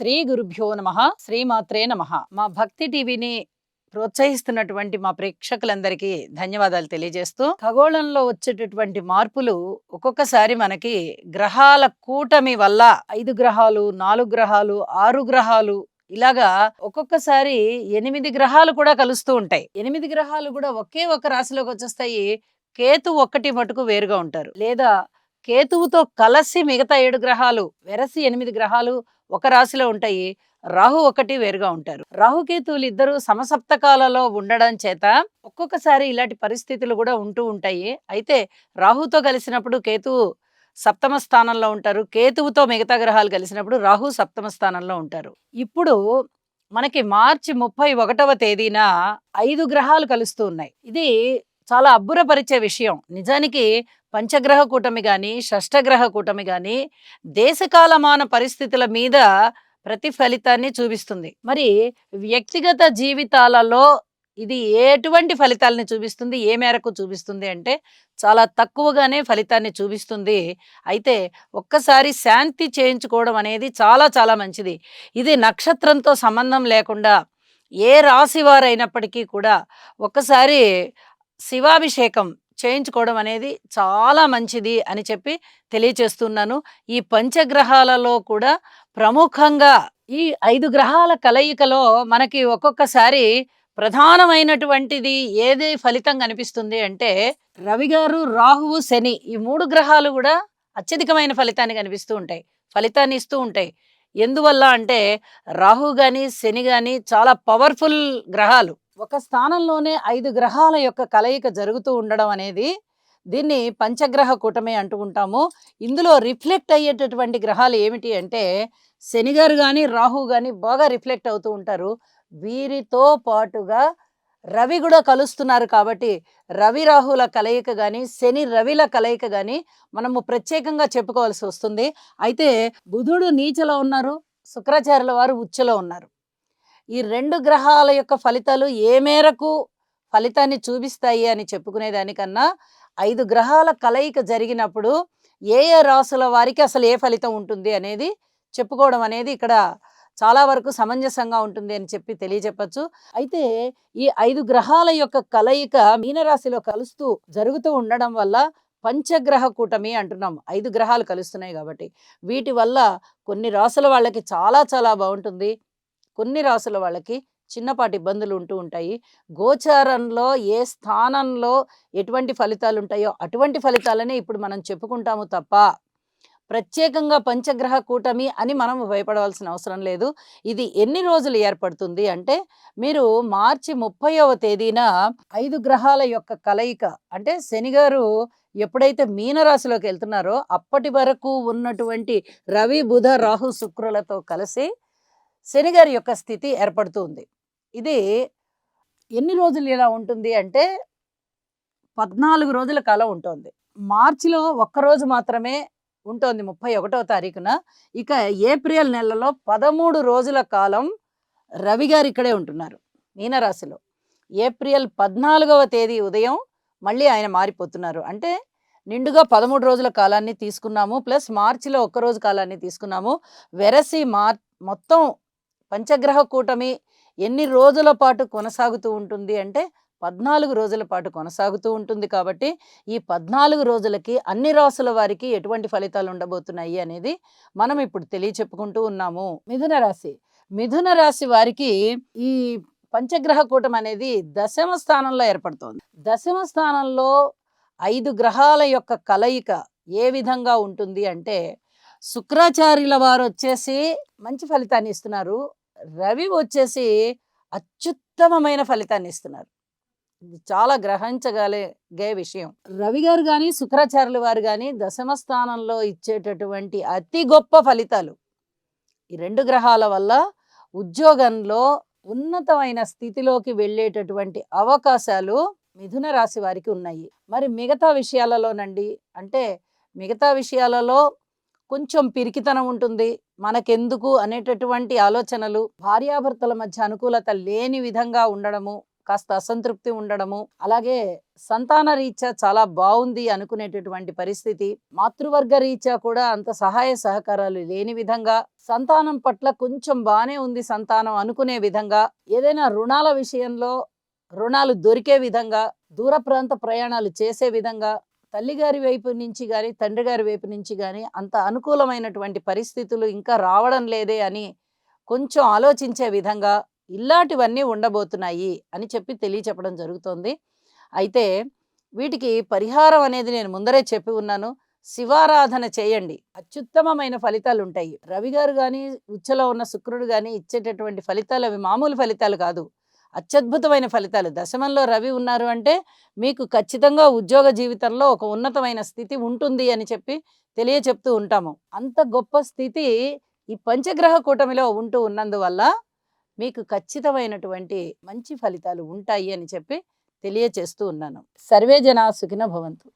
శ్రీ గురుభ్యో నమ శ్రీమాత్రే నమ. మా భక్తి టీవీని ప్రోత్సహిస్తున్నటువంటి మా ప్రేక్షకులందరికీ ధన్యవాదాలు తెలియజేస్తూ ఖగోళంలో వచ్చేటటువంటి మార్పులు ఒక్కొక్కసారి మనకి గ్రహాల కూటమి వల్ల ఐదు గ్రహాలు నాలుగు గ్రహాలు ఆరు గ్రహాలు ఇలాగా ఒక్కొక్కసారి ఎనిమిది గ్రహాలు కూడా కలుస్తూ ఉంటాయి. ఎనిమిది గ్రహాలు కూడా ఒకే ఒక రాశిలోకి వచ్చేస్తాయి కేతు ఒక్కటి మటుకు వేరుగా ఉంటారు. లేదా కేతువుతో కలిసి మిగతా ఏడు గ్రహాలు వెరసి ఎనిమిది గ్రహాలు ఒక రాశిలో ఉంటాయి. రాహు ఒకటి వేరుగా ఉంటారు. రాహుకేతువులు ఇద్దరు సమసప్తకాలలో ఉండడం చేత ఒక్కొక్కసారి ఇలాంటి పరిస్థితులు కూడా ఉంటూ ఉంటాయి. అయితే రాహుతో కలిసినప్పుడు కేతువు సప్తమ స్థానంలో ఉంటారు. కేతువుతో మిగతా గ్రహాలు కలిసినప్పుడు రాహు సప్తమ స్థానంలో ఉంటారు. ఇప్పుడు మనకి మార్చి ముప్పై ఒకటవ తేదీన ఐదు గ్రహాలు కలుస్తూ ఉన్నాయి. ఇది చాలా అబ్బురపరిచే విషయం. నిజానికి పంచగ్రహ కూటమి కానీ షష్టగ్రహ కూటమి కానీ దేశకాలమాన పరిస్థితుల మీద ప్రతిఫలితాన్ని చూపిస్తుంది. మరి వ్యక్తిగత జీవితాలలో ఇది ఎటువంటి ఫలితాలని చూపిస్తుంది? ఏ మేరకు చూపిస్తుంది అంటే చాలా తక్కువగానే ఫలితాన్ని చూపిస్తుంది. అయితే ఒక్కసారి శాంతి చేయించుకోవడం అనేది చాలా చాలా మంచిది. ఇది నక్షత్రంతో సంబంధం లేకుండా ఏ రాశి వారైనప్పటికీ కూడా ఒక్కసారి శివాభిషేకం చేయించుకోవడం అనేది చాలా మంచిది అని చెప్పి తెలియచేస్తున్నాను. ఈ పంచగ్రహాలలో కూడా ప్రముఖంగా ఈ ఐదు గ్రహాల కలయికలో మనకి ఒక్కొక్కసారి ప్రధానమైనటువంటిది ఏది ఫలితం కనిపిస్తుంది అంటే రవి గారు రాహువు శని ఈ మూడు గ్రహాలు కూడా అత్యధికమైన ఫలితాన్ని కనిపిస్తూ ఉంటాయి. ఫలితాన్ని ఇస్తూ ఉంటాయి. ఎందువల్ల అంటే రాహు కానీ శని కానీ చాలా పవర్ఫుల్ గ్రహాలు. ఒక స్థానంలోనే ఐదు గ్రహాల యొక్క కలయిక జరుగుతూ ఉండడం అనేది దీన్ని పంచగ్రహ కూటమి అంటూ ఉంటాము. ఇందులో రిఫ్లెక్ట్ అయ్యేటటువంటి గ్రహాలు ఏమిటి అంటే శనిగారు కానీ రాహు కానీ బాగా రిఫ్లెక్ట్ అవుతూ ఉంటారు. వీరితో పాటుగా రవి కూడా కలుస్తున్నారు కాబట్టి రవి రాహుల కలయిక కానీ శని రవిల కలయిక కానీ మనము ప్రత్యేకంగా చెప్పుకోవాల్సి వస్తుంది. అయితే బుధుడు నీచలో ఉన్నారు శుక్రాచార్యుల వారు ఉచ్చలో ఉన్నారు. ఈ రెండు గ్రహాల యొక్క ఫలితాలు ఏ మేరకు ఫలితాన్ని చూపిస్తాయి అని చెప్పుకునే దానికన్నా ఐదు గ్రహాల కలయిక జరిగినప్పుడు ఏ ఏ రాసుల వారికి అసలు ఏ ఫలితం ఉంటుంది అనేది చెప్పుకోవడం అనేది ఇక్కడ చాలా వరకు సమంజసంగా ఉంటుంది అని చెప్పి తెలియజెప్పచ్చు. అయితే ఈ ఐదు గ్రహాల యొక్క కలయిక మీనరాశిలో కలుస్తూ జరుగుతూ ఉండడం వల్ల పంచగ్రహ కూటమి అంటున్నాం. ఐదు గ్రహాలు కలుస్తున్నాయి కాబట్టి వీటి వల్ల కొన్ని రాసుల వాళ్ళకి చాలా చాలా బాగుంటుంది. కొన్ని రాసుల వాళ్ళకి చిన్నపాటి ఇబ్బందులు ఉంటూ ఉంటాయి. గోచారంలో ఏ స్థానంలో ఎటువంటి ఫలితాలు ఉంటాయో అటువంటి ఫలితాలనే ఇప్పుడు మనం చెప్పుకుంటాము తప్ప ప్రత్యేకంగా పంచగ్రహ కూటమి అని మనం భయపడవలసిన అవసరం లేదు. ఇది ఎన్ని రోజులు ఏర్పడుతుంది అంటే మీరు మార్చి ముప్పైవ తేదీన ఐదు గ్రహాల యొక్క కలయిక అంటే శనిగారు ఎప్పుడైతే మీనరాశిలోకి వెళ్తున్నారో అప్పటి వరకు ఉన్నటువంటి రవి బుధ రాహు శుక్రులతో కలిసి శనిగారి యొక్క స్థితి ఏర్పడుతుంది. ఇది ఎన్ని రోజులు ఇలా ఉంటుంది అంటే పద్నాలుగు రోజుల కాలం ఉంటుంది. మార్చిలో ఒక్కరోజు మాత్రమే ఉంటుంది ముప్పై ఒకటో తారీఖున. ఇక ఏప్రిల్ నెలలో పదమూడు రోజుల కాలం రవి గారు ఇక్కడే ఉంటున్నారు మీనరాశిలో. ఏప్రిల్ పద్నాలుగవ తేదీ ఉదయం మళ్ళీ ఆయన మారిపోతున్నారు. అంటే నిండుగా పదమూడు రోజుల కాలాన్ని తీసుకున్నాము ప్లస్ మార్చిలో ఒక్కరోజు కాలాన్ని తీసుకున్నాము. వెరసి మార్ మొత్తం పంచగ్రహ కూటమి ఎన్ని రోజుల పాటు కొనసాగుతూ ఉంటుంది అంటే పద్నాలుగు రోజుల పాటు కొనసాగుతూ ఉంటుంది కాబట్టి ఈ పద్నాలుగు రోజులకి అన్ని రాసుల వారికి ఎటువంటి ఫలితాలు ఉండబోతున్నాయి అనేది మనం ఇప్పుడు తెలియచెప్పుకుంటూ ఉన్నాము. మిథున రాశి. మిథున రాశి వారికి ఈ పంచగ్రహ కూటం అనేది దశమ స్థానంలో ఏర్పడుతోంది. దశమ స్థానంలో ఐదు గ్రహాల యొక్క కలయిక ఏ విధంగా ఉంటుంది అంటే శుక్రాచార్యుల వారు వచ్చేసి మంచి ఫలితాన్ని ఇస్తున్నారు. రవి వచ్చేసి అత్యుత్తమమైన ఫలితాన్ని ఇస్తున్నారు. చాలా గ్రహించగలిగే విషయం. రవి గారు కానీ శుక్రాచార్యుల వారు కానీ దశమ స్థానంలో ఇచ్చేటటువంటి అతి గొప్ప ఫలితాలు. ఈ రెండు గ్రహాల వల్ల ఉద్యోగంలో ఉన్నతమైన స్థితిలోకి వెళ్ళేటటువంటి అవకాశాలు మిథున రాశి వారికి ఉన్నాయి. మరి మిగతా విషయాలలోనండి అంటే మిగతా విషయాలలో కొంచెం పిరికితనం ఉంటుంది. మనకెందుకు అనేటటువంటి ఆలోచనలు భార్యాభర్తల మధ్య అనుకూలత లేని విధంగా ఉండడము కాస్త అసంతృప్తి ఉండడము అలాగే సంతాన రీత్యా చాలా బాగుంది అనుకునేటటువంటి పరిస్థితి. మాతృవర్గ రీత్యా కూడా అంత సహాయ సహకారాలు లేని విధంగా సంతానం పట్ల కొంచెం బాగానే ఉంది సంతానం అనుకునే విధంగా ఏదైనా రుణాల విషయంలో రుణాలు దొరికే విధంగా దూర ప్రాంత ప్రయాణాలు చేసే విధంగా తల్లిగారి వైపు నుంచి కానీ తండ్రి గారి వైపు నుంచి కానీ అంత అనుకూలమైనటువంటి పరిస్థితులు ఇంకా రావడం లేదే అని కొంచెం ఆలోచించే విధంగా ఇలాంటివన్నీ ఉండబోతున్నాయి అని చెప్పి తెలియచెప్పడం జరుగుతోంది. అయితే వీటికి పరిహారం అనేది నేను ముందరే చెప్పి ఉన్నాను. శివారాధన చేయండి. అత్యుత్తమమైన ఫలితాలు ఉంటాయి. రవి గారు కానీ ఉచ్చలో ఉన్న శుక్రుడు కానీ ఇచ్చేటటువంటి ఫలితాలు అవి మామూలు ఫలితాలు కాదు. అత్యద్భుతమైన ఫలితాలు. దశమంలో రవి ఉన్నారు అంటే మీకు ఖచ్చితంగా ఉద్యోగ జీవితంలో ఒక ఉన్నతమైన స్థితి ఉంటుంది అని చెప్పి తెలియచెప్తూ ఉంటాము. అంత గొప్ప స్థితి ఈ పంచగ్రహ కూటమిలో ఉంటూ ఉన్నందువల్ల మీకు ఖచ్చితమైనటువంటి మంచి ఫలితాలు ఉంటాయి అని చెప్పి తెలియచేస్తూ ఉన్నాను. సర్వే జన సుఖిన భవంతు.